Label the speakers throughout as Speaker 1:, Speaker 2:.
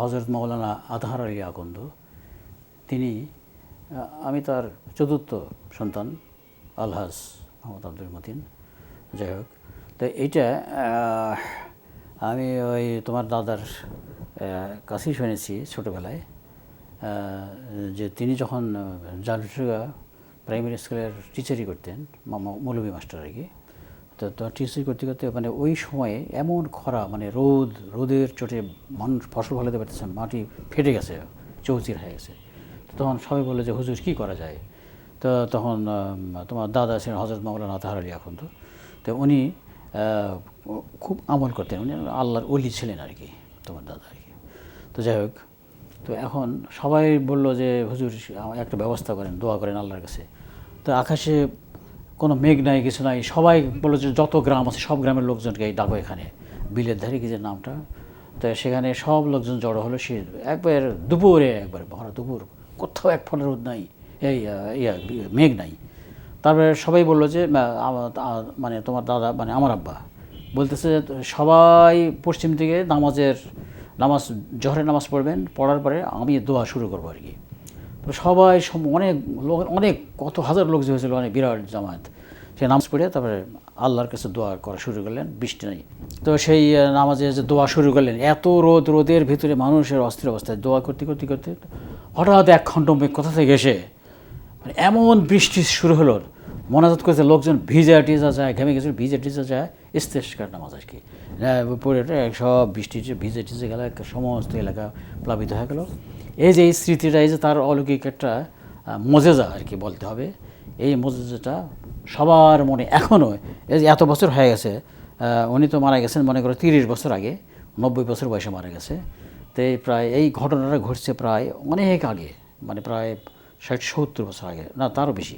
Speaker 1: হজরত মৌলানা আতহার আলী আকন্দ তিনি আমি তার চতুর্থ সন্তান, আলহাজ মোহাম্মদ আব্দুল মতিন। যাই হোক, তো এইটা আমি ওই তোমার দাদার কাছেই শুনেছি ছোটোবেলায় যে তিনি যখন জালুসুগা প্রাইমারি স্কুলের টিচারই করতেন মৌলভী মাস্টার আর কি তো টিচার করতে করতে মানে ওই সময়ে এমন খরা মানে রোদ, রোদের চোটে মানুষ ফসল ফলাতে পারতেছে মাটি ফেটে গেছে, চৌচির হয়ে গেছে। তখন সবাই বলল যে, হুজুর, কী করা যায়? তো তখন তোমার দাদা ছিলেন হজরত মাওলানা তাহার আলী এখন তো। তো উনি খুব আমল করতেন, উনি আল্লাহর অলি ছিলেন আর কি, তোমার দাদা আর কি। তো যাই হোক, তো এখন সবাই বলল যে, হুজুর, একটা ব্যবস্থা করেন, দোয়া করেন আল্লাহর কাছে। তো আকাশে কোনো মেঘ নাই, কিছু নাই, সবাই বলল যে যত গ্রাম আছে, সব গ্রামের লোকজনকে এই ডাকো এখানে। বিলের ধারে কি যে নামটা? তো সেখানে সব লোকজন জড়ো হলো, সে একবার দুপুরে, একবার ভরা দুপুর, কোথাও এক ফোনের রোদ নাই, এই ইয়া মেঘ নাই। তারপরে সবাই বলল যে মানে তোমার দাদা মানে আমার আব্বা। বলতেছে সবাই পশ্চিম দিকে নামাজের, নামাজ, জহরের নামাজ পড়বেন, পড়ার পরে আমি দোয়া শুরু করব আর কি। সবাই অনেক লোক, অনেক, কত হাজার লোক যে হয়েছিল, অনেক বিরাট জামায়াত। সে নামাজ পড়ে তারপরে আল্লাহর কাছে দোয়া করা শুরু করলেন, বৃষ্টি নেই। তো সেই নামাজে যে দোয়া শুরু করলেন, এত রোদ, রোদের ভিতরে মানুষের অস্থির অবস্থায় দোয়া করতে করতে করতে হঠাৎ এক খণ্ড কোথা থেকে এসে মানে এমন বৃষ্টি শুরু হলো, মনাজাত করতে লোকজন ভিজা টিজা যায়, ঘেমে গেছে ভিজা টিজা যায় ইস্তেস্কার নামাজ আর কি। সব বৃষ্টি ভিজে টিজে গেল সমস্ত এলাকা প্লাবিত হয়ে গেল। এই যে এই স্মৃতিটা, এই যে তার অলৌকিক একটা মজেজা আর কি বলতে হবে এই মজেজাটা সবার মনে এখনও এই এত বছর হয়ে গেছে উনি তো মারা গেছেন মনে করো তিরিশ বছর আগে, নব্বই বছর বয়সে মারা গেছে। তো প্রায় এই ঘটনাটা ঘটছে প্রায় অনেক আগে মানে প্রায় ষাট, সত্তর বছর আগে, না তারও বেশি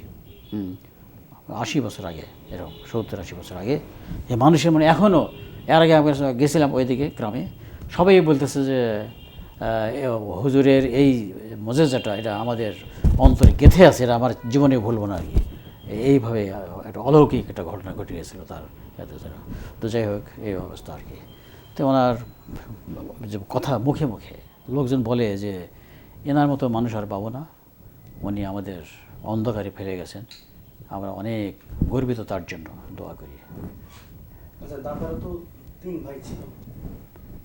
Speaker 1: আশি বছর আগে, এরকম, সত্তর, আশি বছর আগে। এই মানুষের মানে এখনও এর আগে আমি গেছিলাম ওইদিকে গ্রামে, সবাই বলতেছে যে হুজুরের এই মজেজাটা এটা আমাদের অন্তরে গেঁথে আছে, এটা আমার জীবনে ভুলব না আর কি। এইভাবে একটা অলৌকিক একটা ঘটনা ঘটে গেছিল তার। তো যাই হোক এই অবস্থা আর কি। তো ওনার যে কথা মুখে মুখে লোকজন বলে যে এনার মতো মানুষ আর পাবো না। উনি আমাদের অন্ধকারে ফেলে গেছেন। আমরা অনেক গর্বিত তার জন্য দোয়া করি।
Speaker 2: আচ্ছা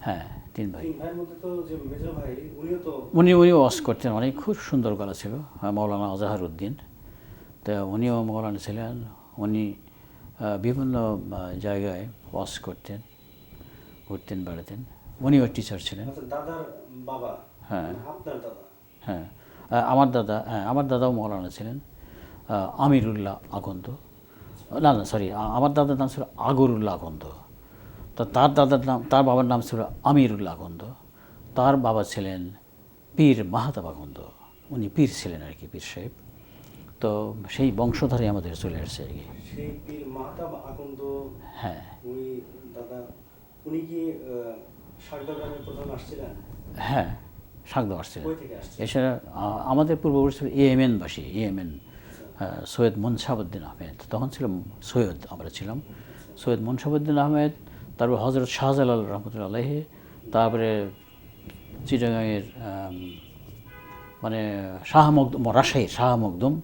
Speaker 1: হ্যাঁ তিন ভাই। উনি উনি ওয়াশ করতেন। অনেক খুব সুন্দর গলা ছিল। মৌলানা আজাহার উদ্দিন তো উনিও মৌলানা ছিলেন। উনি বিভিন্ন জায়গায় ওয়াশ করতেন ঘুরতেন বেড়াতেন। উনিও টিচার ছিলেন।
Speaker 2: আচ্ছা দাদার বাবা?
Speaker 1: হ্যাঁ।
Speaker 2: আপনার দাদা?
Speaker 1: হ্যাঁ। আমার দাদা হ্যাঁ আমার দাদাও মৌলানা ছিলেন। আমিরুল্লাহ আকন্দ না না সরি আমার দাদার নাম ছিল আগরুল্লাহ আকন্দ তো তার দাদার নাম তার বাবার নাম ছিল আমিরুল্লাহ আকন্দ তার বাবা ছিলেন পীর মাহাতাব উনি পীর ছিলেন আর কি পীর সাহেব। তো সেই বংশধরে আমাদের চলে আসছে আর কি। হ্যাঁ। হ্যাঁ সাগদ আসছিলেন। এছাড়া আমাদের পূর্ববর্তী ছিল ইএমএনবাসী ইএমএন সৈয়দ মুনসাবুদ্দিন আহমেদ। তখন ছিল সৈয়দ আমরা ছিলাম। সৈয়দ মুনসাবুদ্দিন আহমেদ তারপর হজরত শাহজালাল রহমতুল্লাহ আলহি তারপরে চিটাগাঁয়ের মানে শাহ মকদুম রাজশাহীর শাহ মকদুম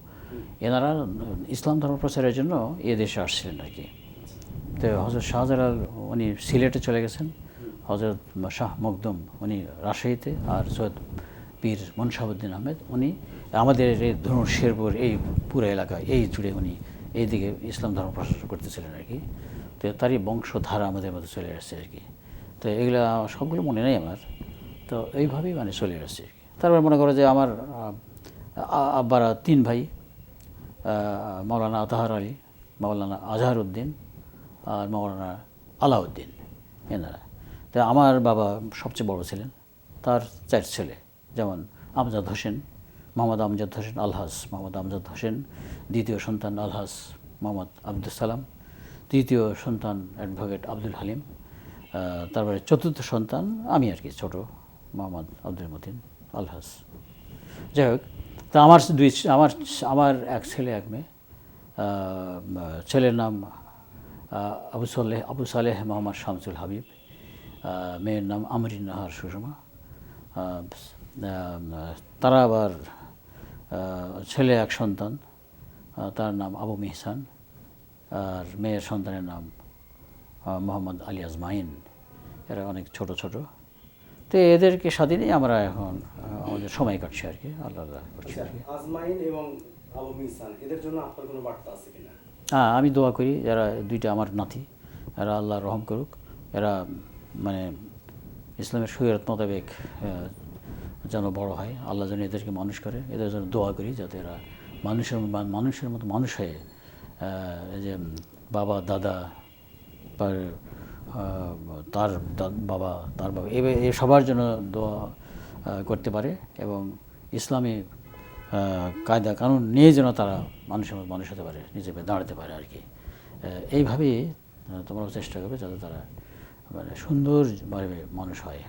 Speaker 1: এনারা ইসলাম ধর্ম প্রচারের জন্য এ দেশে আসছিলেন আর কি। তো হজরত শাহজালাল, উনি সিলেটে চলে গেছেন। হজরত শাহ মকদুম, উনি রাজশাহীতে আর সৈয়দ পীর মনসাবুদ্দিন আহমেদ, উনি আমাদের এই ধরুন শেরপুর, এই পুরো এলাকায় এই জুড়ে উনি এইদিকে ইসলাম ধর্ম প্রচার করতেছিলেন আর কি। তো তারই বংশধারা আমাদের মধ্যে চলে আসছে আর কি। তো এগুলো সবগুলো মনে নেই আমার। তো এইভাবেই মানে চলে আসছে তারপর মনে করো যে আমার আব্বারা তিন ভাই আহ, মাওলানা আতাহার আলী মৌলানা আজহার উদ্দিন আর মৌলানা আলাউদ্দিন এনারা। তো আমার বাবা সবচেয়ে বড় ছিলেন তার চার ছেলে যেমন আমজাদ হোসেন মোহাম্মদ আমজাদ হোসেন আলহাস মোহাম্মদ আমজাদ হোসেন দ্বিতীয় সন্তান আলহাস মোহাম্মদ আব্দুল সালাম তৃতীয় সন্তান অ্যাডভোকেট আব্দুল হালিম তারপরে চতুর্থ সন্তান আমি আর কি ছোট মোহাম্মদ আব্দুল মতিন আলহাস। যাই হোক তা আমার দুই আমার আমার এক ছেলে, এক মেয়ে ছেলের নাম আবু সালেহ আবু সালেহ মোহাম্মদ শামসুল হাবিব মেয়ের নাম আমরিন নাহার সুষমা তারা আবার ছেলে, এক সন্তান তার নাম আবু মিহসান, আর মেয়ের সন্তানের নাম মোহাম্মদ আলী আজমাইন। এরা অনেক ছোট ছোট। তো এদেরকে নিয়ে আমরা এখন সময় কাটছে আর কি আল্লাহ আল্লাহ করছি
Speaker 2: আচ্ছা
Speaker 1: আর কি।
Speaker 2: আজমাইন এবং আবু মিসান এদের জন্য আপনার কোনো বার্তা আছে কিনা?
Speaker 1: হ্যাঁ আমি দোয়া করি এরা দুইটা আমার নাতি এরা আল্লাহ রহম করুক এরা মানে ইসলামের শরীয়ত মোতাবেক যেন বড় হয় আল্লাহ যেন এদেরকে মানুষ করে এদের জন্য দোয়া করি যাতে এরা মানুষের মানুষের মতো মানুষ হয়ে এই যে বাবা দাদা তার তার বাবা তার বাবা এ সবার জন্য দোয়া করতে পারে এবং ইসলামী কায়দা, কানুন নিয়ে যেন তারা মানুষের মানুষ হতে পারে নিজেকে দাঁড়াতে পারে আর কি। এইভাবেই তোমরাও চেষ্টা করবে যাতে তারা মানে সুন্দরভাবে মানুষ হয়।